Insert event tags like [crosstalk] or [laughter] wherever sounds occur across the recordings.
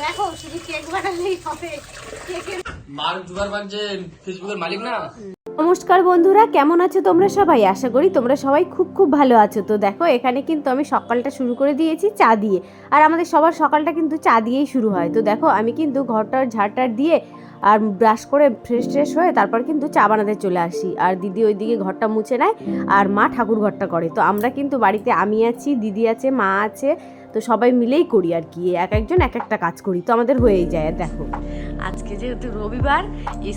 দেখো শুধু কেক বানালেই হবে। কেকের মার্ক জুগারবার্গ যে ফেসবুকের মালিক না? নমস্কার বন্ধুরা কেমন আছো তোমরা সবাই? আশা করি তোমরা সবাই খুব খুব ভালো আছো। তো দেখো এখানে কিন্তু আমি সকালটা শুরু করে দিয়েছি চা দিয়ে। আর আমাদের সবার সকালটা কিন্তু চা দিয়েই শুরু হয়। তো দেখো আমি কিন্তু ঘরটার ঝাড়টার দিয়ে আর ব্রাশ করে ফ্রেশ ট্রেশ হয়ে তারপর কিন্তু চা বানাতে চলে আসি। আর দিদি ওইদিকে ঘরটা মুছে নেয় আর মা ঠাকুর ঘরটা করে। তো আমরা কিন্তু বাড়িতে আমি আছি দিদি আছে মা আছে তো সবাই মিলেই করি আর কি এক একজন এক একটা কাজ করি তো আমাদের হয়েই যায় দেখো। আজকে যেহেতু রবিবার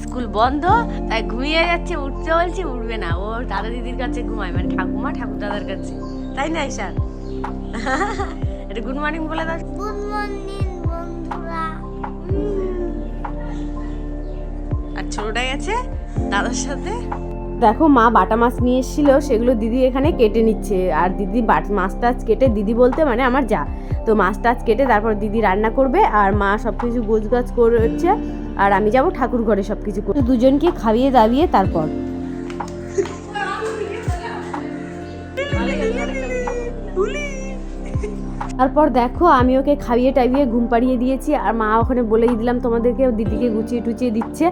স্কুল বন্ধ তাই ঘুমিয়ে যাচ্ছে উঠতে বলছি উঠবে না। ও দাদা দিদির কাছে ঘুমায় মানে ঠাকুমা ঠাকুর দাদার কাছে। তাই না ঈশান [laughs] এটা গুড মর্নিং বলে দাও। গুড মর্নিং বন্ধুরা। আর ছোটটা গেছে দাদার সাথে। দেখো মা বাটা মাছ নিয়ে এসেছিল, সেগুলো দিদি এখানে কেটে নিচ্ছে। আর দিদি মাছ টাছ কেটে দিদি বলতে মানে আমার যা। তো মাছ টাছ কেটে তারপর দিদি রান্না করবে, আর মা সব কিছু গোছ গাছ করছে, আর আমি যাব ঠাকুর ঘরে সব কিছু দুজনকে খাইয়ে দাবিয়ে তারপর তারপর দেখো, আমি ওকে খাইয়ে টাইয়ে ঘুম পাড়িয়ে দিয়েছি আর মা ওখানে বলেই দিলাম তোমাদেরকে, দিদিকে গুছিয়ে টুচিয়ে দিচ্ছে,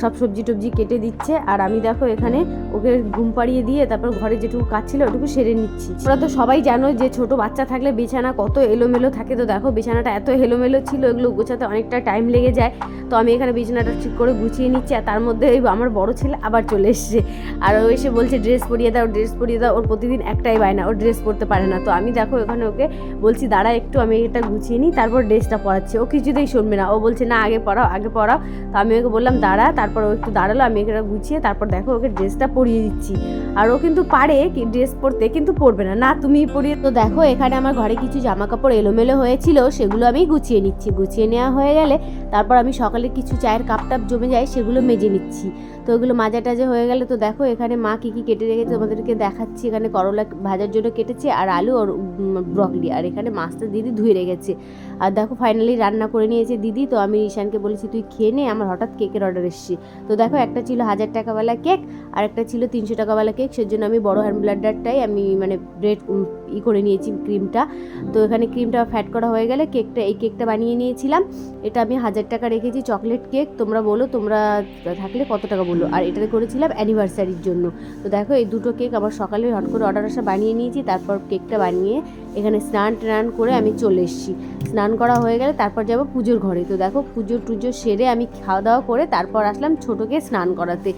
সব সবজি টবজি কেটে দিচ্ছে আর আমি দেখো এখানে ওকে ঘুম পাড়িয়ে দিয়ে তারপর ঘরে যেটুকু কাজ ছিল ওটুকু সেরে নিচ্ছি। ওরা তো সবাই জানো যে ছোট বাচ্চা থাকলে বিছানা কত এলোমেলো থাকে, তো দেখো বিছানাটা এত এলোমেলো ছিল, এগুলো গোছাতে অনেকটা টাইম লেগে যায়, তো আমি এখানে বিছানাটা ঠিক করে গুছিয়ে নিচ্ছি আর তার মধ্যে এই আমার বড় ছেলে আবার চলে এসছে। আর ও এসে বলছে, ড্রেস পরিয়ে দাও, ড্রেস পরিয়ে দাও। ওর প্রতিদিন একটাই বায়না, ও ড্রেস পরতে পারে না। তো আমি দেখো এখানে ওকে বলছি দাঁড়া, একটু আমি এটা গুছিয়ে নিই, তারপর ড্রেসটা পরাচ্ছি। ও কিছুতেই শুনবে না। ও বলছে, না, আগে পরাও আগে পরাও। তো আমি ওকে বললাম, দাঁড়া। তারপর ও একটু দাঁড়াল, আমি এটা গুছিয়ে তারপর দেখো, ওকে ড্রেসটা পরিয়ে দিচ্ছি। আর ও কিন্তু পারে কি ড্রেস পরতে, কিন্তু পরবে না। না তুমি পরিয়ে তো দেখো, এখানে আমার ঘরে কিছু জামা কাপড় এলোমেলো হয়েছিল, সেগুলো আমি গুছিয়ে নিচ্ছি। গুছিয়ে নেওয়া হয়ে গেলে তারপর আমি সকালে কিছু চায়ের কাপ টাপ জমে যায়, সেগুলো মেজে নিচ্ছি। তো ওগুলো মাজা টাজা হয়ে গেলে তো দেখো, এখানে মা কী কী কেটে রেখেছে তোমাদেরকে দেখাচ্ছি। এখানে করলা ভাজার জন্য কেটেছে, আর আলু, আর ব্রকলি আর এখানে মাছটা দিদি ধুয়ে রেখেছে। আর দেখো ফাইনালি রান্না করে নিয়েছে দিদি, তো আমি ঈশানকে বলেছি, তুই খেয়ে নে, আমার হঠাৎ কেকের অর্ডার এসেছি। তো দেখো একটা ছিল হাজার টাকাওয়ালা কেক আর একটা ছিল তিনশো টাকাওয়ালা কেক সেজন্য আমি বড় হ্যান্ড ব্লাডারটাই আমি মানে ব্রেড ই করে নিয়েছি ক্রিমটা। তো এখানে ক্রিমটা ফ্যাট করা হয়ে গেলে কেকটা, এই কেকটা বানিয়ে নিয়েছিলাম। এটা আমি হাজার টাকা রেখেছি চকলেট কেক তোমরা বলো, তোমরা থাকলে কত টাকা বলো আর এটাতে করেছিলাম অ্যানিভার্সারির জন্য। তো দেখো, এই দুটো কেক আমার সকালে হট করে অর্ডার আসা বানিয়ে নিয়েছি। তারপর কেকটা বানিয়ে এখানে স্নান টান করে আমি চলে এসেছি। স্নান করা হয়ে গেলে তারপর যাব পুজোর ঘরে। তো দেখো, পুজো টুজো সেরে আমি খাওয়া দাওয়া করে তারপর আসলাম ছোটোকে স্নান করাতে।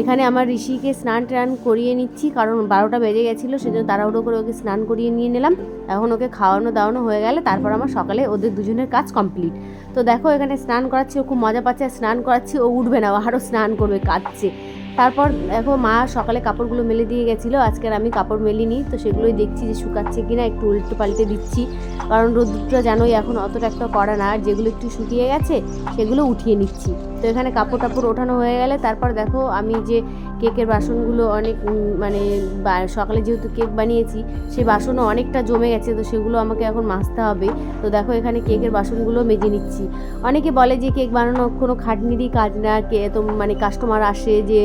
এখানে আমার ঋষিকে স্নান টান করিয়ে নিচ্ছি, কারণ বারোটা বেজে গেছিল, সেজন্য তাড়াহুড়ো করে ওকে স্নান করিয়ে নিয়ে নিলাম। এখন ওকে খাওয়ানো দাওয়ানো হয়ে গেলে তারপর আমার সকালে ওদের দুজনের কাজ কমপ্লিট। তো দেখো এখানে স্নান করাচ্ছি, ও খুব মজা পাচ্ছে স্নান করাচ্ছি, ও উঠবে না, ও আরও স্নান করবে, কাঁদছে। তারপর দেখো মা সকালে কাপড়গুলো মেলে দিয়ে গেছিল আজকের আমি কাপড় মেলিনি, তো সেগুলোই দেখছি যে শুকাচ্ছে কিনা, একটু উল্টো পাল্টে দিচ্ছি। কারণ রোদ্রটা জানোই এখন অতটা একটা করা না, আর যেগুলো একটু শুকিয়ে গেছে, সেগুলো উঠিয়ে নিচ্ছি। তো এখানে কাপড় টাপড় ওঠানো হয়ে গেলে তারপর দেখো আমি যে কেকের বাসনগুলো অনেক মানে সকালে যেহেতু কেক বানিয়েছি সেই বাসনও অনেকটা জমে গেছে, তো সেগুলো আমাকে এখন মাজতে হবে। তো দেখো এখানে কেকের বাসনগুলো মেজে নিচ্ছি। অনেকে বলে যে কেক বানানো কোনো খাটনিরই কাজ না, কে, তো মানে কাস্টমার আসে যে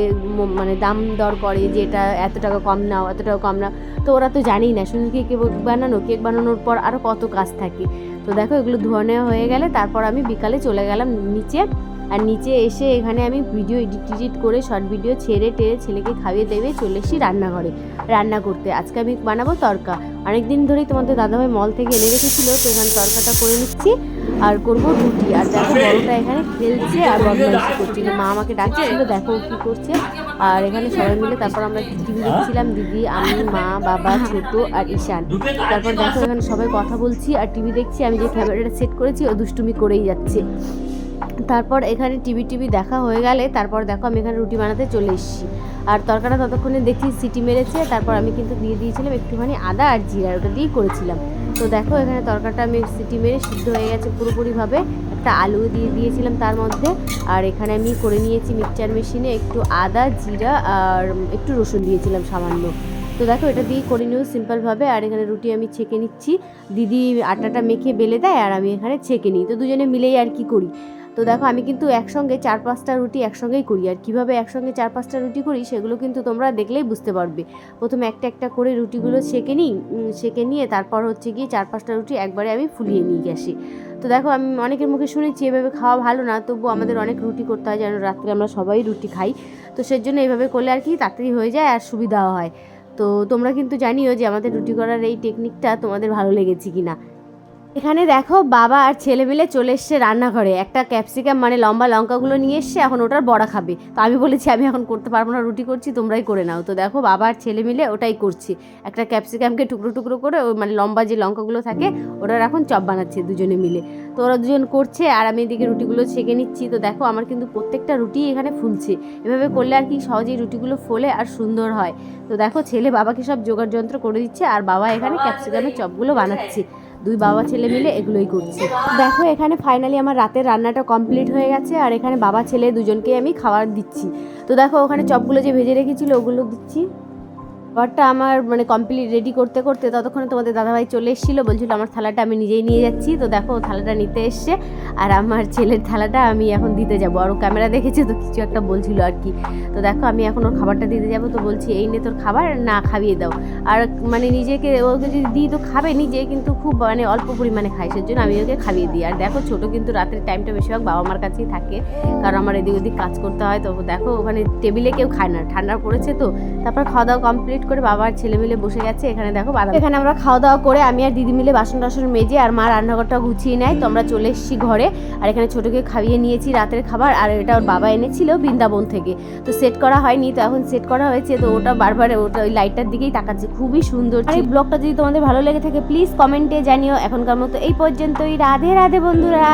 মানে দাম দর করে যে এটা এত টাকা কম নাও, এত টাকা কম নাও। তো ওরা তো জানেই না, শুধু কেক বানানো? কেক বানানোর পর আরও কত কাজ থাকে। তো দেখো, এগুলো ধোয়া নেওয়া হয়ে গেলে তারপর আমি বিকালে চলে গেলাম নিচে। আর নিচে এসে এখানে আমি ভিডিও এডিট টিডিট করে, শর্ট ভিডিও ছেড়ে টেড়ে ছেলেকে খাইয়ে দেবে চলে এসি রান্নাঘরে, রান্না করতে। আজকে আমি বানাবো তরকা। অনেকদিন ধরেই তোমাদের দাদাভাই মল থেকে এনে রেখেছিল, তো এখানে তরকাটা করে নিচ্ছি আর করব রুটি। আর দেখো বড়টা এখানে খেলছে আর বদমাইশি করছিল মা আমাকে ডাকছিল দেখো কি করছে। আর এখানে সবাই মিলে তারপর আমরা টিভি দেখছিলাম, দিদি, আমি, মা, বাবা, ছোট আর ঈশান। তারপর দেখো এখানে সবাই কথা বলছি আর টিভি দেখছি। আমি যে ক্যামেরাটা সেট করেছি, ও দুষ্টুমি করেই যাচ্ছে। তারপর এখানে টিভি টিভি দেখা হয়ে গেলে তারপর দেখো আমি এখানে রুটি বানাতে চলে এসেছি। আর তরকাটা ততক্ষণে দেখছি সিটি মেরেছে, তারপর আমি কিন্তু দিয়ে দিয়েছিলাম একটুখানি আদা আর জিরা, ওটা দিয়েই করেছিলাম। তো দেখো এখানে তরকাটা আমি সিটি মেরে সিদ্ধ হয়ে গেছে পুরোপুরিভাবে। একটা আলু দিয়ে দিয়েছিলাম তার মধ্যে। আর এখানে আমি করে নিয়েছি মিক্সচার মেশিনে একটু আদা, জিরা আর একটু রসুন দিয়েছিলাম সামান্য। তো দেখো এটা দিয়েই করে নিও সিম্পলভাবে। আর এখানে রুটি আমি ছেঁকে নিচ্ছি। দিদি আটাটা মেখে বেলে দেয় আর আমি এখানে ছেঁকে নিই। তো দুজনে মিলেই আর কি করি। তো দেখো, আমি কিন্তু একসঙ্গে চার পাঁচটা রুটি একসঙ্গেই করি। আর কীভাবে একসঙ্গে চার পাঁচটা রুটি করি, সেগুলো কিন্তু তোমরা দেখলেই বুঝতে পারবে। প্রথমে একটা একটা করে রুটিগুলো সেঁকে নিই সেঁকে নিয়ে তারপর হচ্ছে গিয়ে চার পাঁচটা রুটি একবারে আমি ফুলিয়ে নিই গ্যাসে। তো দেখো, আমি অনেকের মুখে শুনেছি, এভাবে খাওয়া ভালো না। তবু আমাদের অনেক রুটি করতে হয়, যেন রাত্রে আমরা সবাই রুটি খাই। তো সেজন্য এইভাবে করলে আর কি তাড়াতাড়ি হয়ে যায় আর সুবিধাও হয়। তো তোমরা কিন্তু জানিও যে আমাদের রুটি করার এই টেকনিকটা তোমাদের ভালো লেগেছে কি না এখানে দেখো বাবা আর ছেলে মিলে চলে এসছে রান্নাঘরে। একটা ক্যাপসিকাম মানে লম্বা লঙ্কাগুলো নিয়ে এসছে, এখন ওটার বড়া খাবে। তো আমি বলেছি, আমি এখন করতে পারব না, রুটি করছি, তোমরাই করে নাও। তো দেখো বাবা আর ছেলে মিলে ওটাই করছি। একটা ক্যাপসিকামকে টুকরো টুকরো করে ওই মানে লম্বা যে লঙ্কাগুলো থাকে ওটার এখন চপ বানাচ্ছে দুজনে মিলে। তো ওরা দুজন করছে, আর আমি এদিকে রুটিগুলো ছেঁকে নিচ্ছি। তো দেখো আমার কিন্তু প্রত্যেকটা রুটি এখানে ফুলছে। এভাবে করলে আর কি সহজেই রুটিগুলো ফোলে আর সুন্দর হয়। তো দেখো ছেলে বাবাকে সব জোগাড় যন্ত্র করে দিচ্ছে, আর বাবা এখানে ক্যাপসিকামের চপগুলো বানাচ্ছে। দুই বাবা ছেলে মিলে এগুলোই করছে। দেখো, এখানে ফাইনালি আমার রাতের রান্নাটা কমপ্লিট হয়ে গেছে আর এখানে বাবা ছেলে দুজনকে আমি খাবার দিচ্ছি। তো দেখো, ওখানে চপগুলো যে ভেজে রেখেছিল, ওগুলো দিচ্ছি। খাবারটা আমার মানে কমপ্লিট রেডি করতে করতে ততক্ষণে তোমাদের দাদাভাই চলে এসেছিল, বলছিল আমার থালাটা আমি নিজেই নিয়ে যাচ্ছি। তো দেখো থালাটা নিতে এসছে আর আমার ছেলের থালাটা আমি এখন দিতে যাব। আর ও ক্যামেরা দেখেছে তো কিছু একটা বলছিল আর কি। তো দেখো, আমি এখন ওর খাবারটা দিতে যাব। তো বলছি, এই নে তোর খাবার, না খাইয়ে দাও। আর মানে নিজেকে ওকে যদি দিই তো খাবে নিজে, কিন্তু খুব মানে অল্প পরিমাণে খায়। সেজন্য আমি ওকে খাইয়ে দিই। আর দেখো, ছোট কিন্তু রাতের টাইমটা বেশিরভাগ বাবা মার কাছেই থাকে। কারণ আমার এদিক ওদিক কাজ করতে হয়। তো দেখো, ওখানে টেবিলে কেউ খায় না। ঠান্ডা পড়েছে তো, তারপর খাওয়া দাওয়া কমপ্লিট করে বাবা আর ছেলে মিলে বসে গেছে এখানে দেখো বাদাম। এখানে আমরা খাওয়া দাওয়া করে আমি আর দিদি মিলে বাসন টাসন মেজে আর মা রান্নাঘরটা গুছিয়ে নেয়। তো আমরা চলে এসেছি ঘরে। আর এখানে ছোটোকে খাইয়ে নিয়েছি রাতের খাবার। আর এটা ওর বাবা এনেছিল বৃন্দাবন থেকে। তো সেট করা হয়নি তো এখন সেট করা হয়েছে। তো ওটা বারবার ওটা ওই লাইটটার দিকেই তাকাচ্ছে। খুবই সুন্দর আর এই ব্লগটা যদি তোমাদের ভালো লেগে থাকে প্লিজ কমেন্টে জানিও। এখনকার মতো এই পর্যন্তই। রাধে রাধে বন্ধুরা।